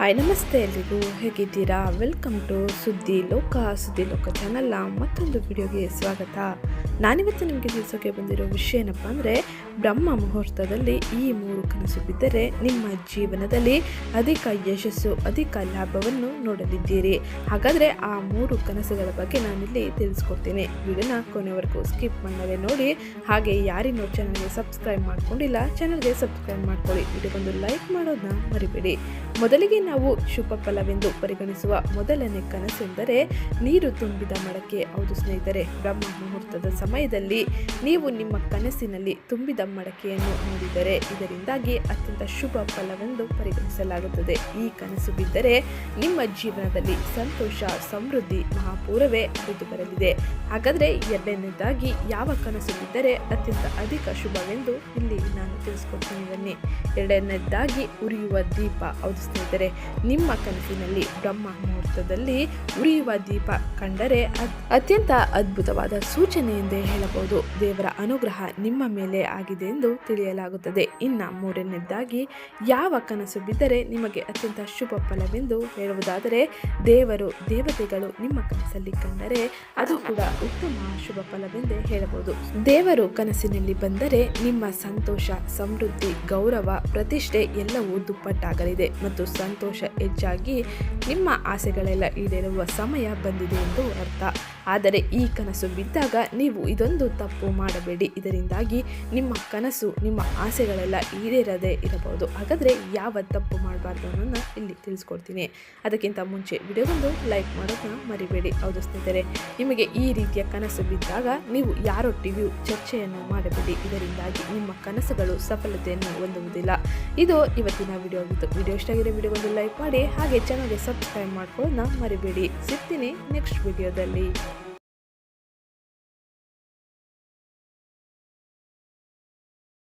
Hi ನಮಸ್ತೆ ಎಲ್ರಿಗೂ, ಹೇಗಿದ್ದೀರಾ? ವೆಲ್ಕಮ್ ಟು ಸುದ್ದಿ ಲೋಕ ಸುದ್ದಿ ಲೋಕ ಚಾನಲ್ನ ಮತ್ತೊಂದು ವಿಡಿಯೋಗೆ ಸ್ವಾಗತ. ನಾನಿವತ್ತು ನಿಮಗೆ ತಿಳಿಸೋಕೆ ಬಂದಿರೋ ವಿಷಯ ಏನಪ್ಪ ಅಂದರೆ, ಬ್ರಹ್ಮ ಮುಹೂರ್ತದಲ್ಲಿ ಈ ಮೂರು ಕನಸು ಬಿದ್ದರೆ ನಿಮ್ಮ ಜೀವನದಲ್ಲಿ ಅಧಿಕ ಯಶಸ್ಸು, ಅಧಿಕ ಲಾಭವನ್ನು ನೋಡಲಿದ್ದೀರಿ. ಹಾಗಾದರೆ ಆ ಮೂರು ಕನಸುಗಳ ಬಗ್ಗೆ ನಾನಿಲ್ಲಿ ತಿಳಿಸ್ಕೊಡ್ತೀನಿ. ವಿಡಿಯೋನ ಕೊನೆವರೆಗೂ ಸ್ಕಿಪ್ ಮಾಡದೆ ನೋಡಿ, ಹಾಗೆ ಯಾರಿನ್ನೂ ಚಾನಲ್ಗೆ ಸಬ್ಸ್ಕ್ರೈಬ್ ಮಾಡ್ಕೊಂಡಿಲ್ಲ ಚಾನಲ್ಗೆ ಸಬ್ಸ್ಕ್ರೈಬ್ ಮಾಡ್ಕೊಳ್ಳಿ. ವಿಡಿಯೋಗೊಂದು ಲೈಕ್ ಮಾಡೋದನ್ನ ಮರಿಬೇಡಿ. ಮೊದಲಿಗೆ ನಾವು ಶುಭ ಫಲವೆಂದು ಪರಿಗಣಿಸುವ ಮೊದಲನೇ ಕನಸೆಂದರೆ ನೀರು ತುಂಬಿದ ಮಡಕೆ ಹೌದು ಸ್ನೇಹಿತರೆ, ಬ್ರಹ್ಮ ಮುಹೂರ್ತದ ಸಮಯದಲ್ಲಿ ನೀವು ನಿಮ್ಮ ಕನಸಿನಲ್ಲಿ ತುಂಬಿದ ಮಡಕೆಯನ್ನು ನೋಡಿದರೆ ಇದರಿಂದಾಗಿ ಅತ್ಯಂತ ಶುಭ ಫಲವೆಂದು ಪರಿಗಣಿಸಲಾಗುತ್ತದೆ. ಈ ಕನಸು ಬಿದ್ದರೆ ನಿಮ್ಮ ಜೀವನದಲ್ಲಿ ಸಂತೋಷ, ಸಮೃದ್ಧಿ, ಮಹಾಪೂರವೇ ಹರಿದು ಬರಲಿದೆ ಹಾಗಾದರೆ ಎರಡನೇದಾಗಿ ಯಾವ ಕನಸು ಬಿದ್ದರೆ ಅತ್ಯಂತ ಅಧಿಕ ಶುಭವೆಂದು ಇಲ್ಲಿ ನಾನು ತಿಳಿಸ್ಕೊಡ್ತೀನಿ ಬನ್ನಿ. ಎರಡನೇದಾಗಿ ಉರಿಯುವ ದೀಪ. ಹೌದು ಸ್ನೇಹಿತರೆ, ನಿಮ್ಮ ಕನಸಿನಲ್ಲಿ ಬ್ರಹ್ಮ ಮುಹೂರ್ತದಲ್ಲಿ ಉರಿಯುವ ದೀಪ ಕಂಡರೆ ಅತ್ಯಂತ ಅದ್ಭುತವಾದ ಸೂಚನೆ ಎಂದೇ ಹೇಳಬಹುದು. ದೇವರ ಅನುಗ್ರಹ ನಿಮ್ಮ ಮೇಲೆ ಆಗಿದೆ ಎಂದು ತಿಳಿಯಲಾಗುತ್ತದೆ. ಇನ್ನ ಮೂರನೇದಾಗಿ, ಯಾವ ಕನಸು ಬಿದ್ದರೆ ನಿಮಗೆ ಅತ್ಯಂತ ಶುಭ ಫಲವೆಂದು ಹೇಳುವುದಾದರೆ, ದೇವರು ದೇವತೆಗಳು ನಿಮ್ಮ ಕನಸಲ್ಲಿ ಕಂಡರೆ ಅದು ಕೂಡ ಉತ್ತಮ ಶುಭ ಫಲವೆಂದೇ ಹೇಳಬಹುದು. ದೇವರು ಕನಸಿನಲ್ಲಿ ಬಂದರೆ ನಿಮ್ಮ ಸಂತೋಷ, ಸಮೃದ್ಧಿ, ಗೌರವ, ಪ್ರತಿಷ್ಠೆ ಎಲ್ಲವೂ ದುಪ್ಪಟ್ಟಾಗಲಿದೆ ಮತ್ತು ಸಂತೋಷ ಹೆಚ್ಚಾಗಿ ನಿಮ್ಮ ಆಸೆಗಳೆಲ್ಲ ಈಡೇರುವ ಸಮಯ ಬಂದಿದೆ ಎಂದು ಅರ್ಥ. ಆದರೆ ಈ ಕನಸು ಬಿದ್ದಾಗ ನೀವು ಇದೊಂದು ತಪ್ಪು ಮಾಡಬೇಡಿ. ಇದರಿಂದಾಗಿ ನಿಮ್ಮ ಕನಸು, ನಿಮ್ಮ ಆಸೆಗಳೆಲ್ಲ ಈಡೇರದೇ ಇರಬಹುದು. ಹಾಗಾದರೆ ಯಾವ ತಪ್ಪು ಮಾಡಬಾರ್ದು ಅನ್ನೋದನ್ನ ಇಲ್ಲಿ ತಿಳಿಸ್ಕೊಡ್ತೀನಿ. ಅದಕ್ಕಿಂತ ಮುಂಚೆ ವಿಡಿಯೋಗೊಂದು ಲೈಕ್ ಮಾಡೋದನ್ನ ಮರಿಬೇಡಿ. ಹೌದು ಸ್ನೇಹಿತರೆ, ನಿಮಗೆ ಈ ರೀತಿಯ ಕನಸು ಬಿದ್ದಾಗ ನೀವು ಯಾರೊಟ್ಟಿಗೂ ಚರ್ಚೆಯನ್ನು ಮಾಡಬೇಡಿ. ಇದರಿಂದಾಗಿ ನಿಮ್ಮ ಕನಸುಗಳು ಸಫಲತೆಯನ್ನು ಹೊಂದುವುದಿಲ್ಲ. ಇದು ಇವತ್ತಿನ ವಿಡಿಯೋ ಆಗಿತ್ತು. ವಿಡಿಯೋ ಇಷ್ಟ ಆಗಿದೆ ವಿಡಿಯೋಗೊಂದು ಲೈಕ್ ಮಾಡಿ, ಹಾಗೆ ಚಾನಲ್ಗೆ ಸಬ್ಸ್ಕ್ರೈಬ್ ಮಾಡ್ಕೊಳ್ಳೋಣ ಮರಿಬೇಡಿ. ಸಿಗ್ತೀನಿ ನೆಕ್ಸ್ಟ್ ವಿಡಿಯೋದಲ್ಲಿ.